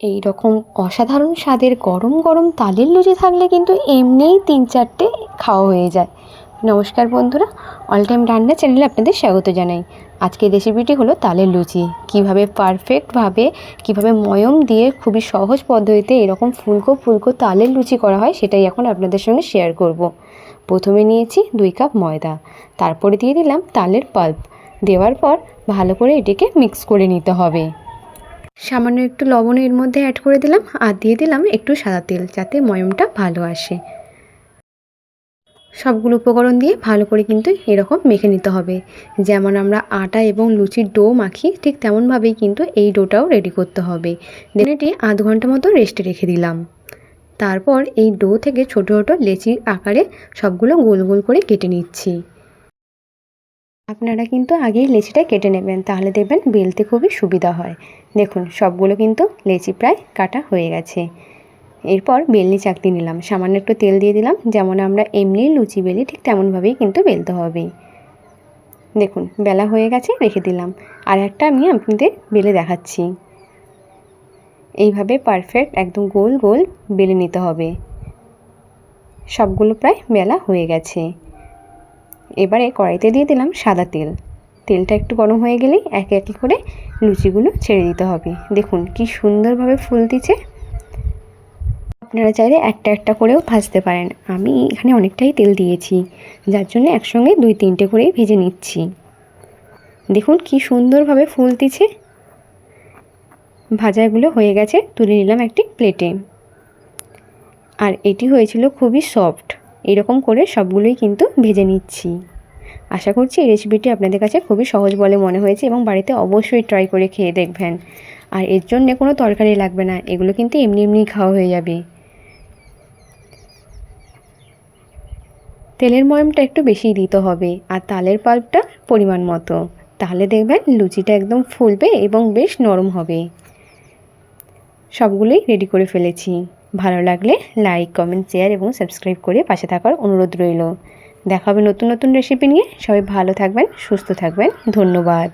এই রকম অসাধারণ স্বাদের গরম গরম তালের লুচি থাকলে কিন্তু এমনিই তিন চারটে খাওয়া হয়ে যায়। নমস্কার বন্ধুরা অল টাইম রান্না চ্যানেলে আপনাদের স্বাগত জানাই। আজকের রেসিপিটি হলো তালের লুচি। কীভাবে পারফেক্টভাবে কীভাবে ময়ম দিয়ে খুবই সহজ পদ্ধতিতে এরকম ফুলকো ফুলকো তালের লুচি করা হয়, সেটাই এখন আপনাদের সঙ্গে শেয়ার করব। প্রথমে নিয়েছি দুই কাপ ময়দা। তারপরে দিয়ে দিলাম তালের পাল্প দেওয়ার পর ভালো করে এটিকে মিক্স করে নিতে হবে। সামান্য একটু লবণ এর মধ্যে অ্যাড করে দিলাম আর দিয়ে দিলাম একটু সাদা তেল যাতে ময়মটা ভালো আসে। সবগুলো উপকরণ দিয়ে ভালো করে কিন্তু এরকম মেখে নিতে হবে। যেমন আমরা আটা এবং লুচির ডো মাখি, ঠিক তেমনভাবেই কিন্তু এই ডোটাও রেডি করতে হবে। দেন এটি আধ ঘণ্টা মতো রেস্টে রেখে দিলাম। তারপর এই ডো থেকে ছোটো ছোটো লেচির আকারে সবগুলো গোল গোল করে কেটে নিচ্ছি। আপনারা কিন্তু আগেই লেচিটা কেটে নেবেন, তাহলে দেখবেন বেলতে খুবই সুবিধা হয়। দেখুন, সবগুলো কিন্তু লেচি প্রায় কাটা হয়ে গেছে। এরপর বেলনি চাকতি নিলাম, সামান্য একটু তেল দিয়ে দিলাম, যেমন আমরা এমনি লুচি বেলি ঠিক তেমনভাবেই কিন্তু বেলতে হবে। দেখুন, বেলা হয়ে গেছে, রেখে দিলাম। আর একটা আমি আপনাদের বেলে দেখাচ্ছি। এইভাবে পারফেক্ট একদম গোল গোল বেলে নিতে হবে। সবগুলো প্রায় বেলা হয়ে গেছে। এবারে কড়াইতে দিয়ে দিলাম সাদা তেল। তেলটা একটু গরম হয়ে গেলেই একে একে করে লুচিগুলো ছেড়ে দিতে হবে। দেখুন কি সুন্দরভাবে ফুলতিছে। আপনারা চাইলে একটা একটা করেও ভাজতে পারেন। আমি এখানে অনেকটাই তেল দিয়েছি, যার জন্য একসঙ্গে দুই তিনটে করেই ভেজে নিচ্ছি। দেখুন কি সুন্দরভাবে ফুলতিছে। ভাজাগুলো হয়ে গেছে, তুলে নিলাম একটি প্লেটে। আর এটি হয়েছিল খুবই সফট। এরকম করে সবগুলোই কিন্তু ভেজে নিচ্ছি। আশা করছি এই রেসিপিটি আপনাদের কাছে খুবই সহজ বলে মনে হয়েছে এবং বাড়িতে অবশ্যই ট্রাই করে খেয়ে দেখবেন। আর এর জন্যে কোনো তরকারি লাগবে না, এগুলো কিন্তু এমনি এমনি খাওয়া হয়ে যাবে। তেলের ময়মটা একটু বেশি দিতে হবে আর তালের পাল্পটা পরিমাণ মতো। তাহলে দেখবেন লুচিটা একদম ফুলবে এবং বেশ নরম হবে। সবগুলোই রেডি করে ফেলেছি। ভালো লাগলে লাইক কমেন্ট শেয়ার এবং সাবস্ক্রাইব করে পাশে থাকার অনুরোধ রইল। দেখা হবে নতুন নতুন রেসিপি নিয়ে। সবাই ভালো থাকবেন, সুস্থ থাকবেন। ধন্যবাদ।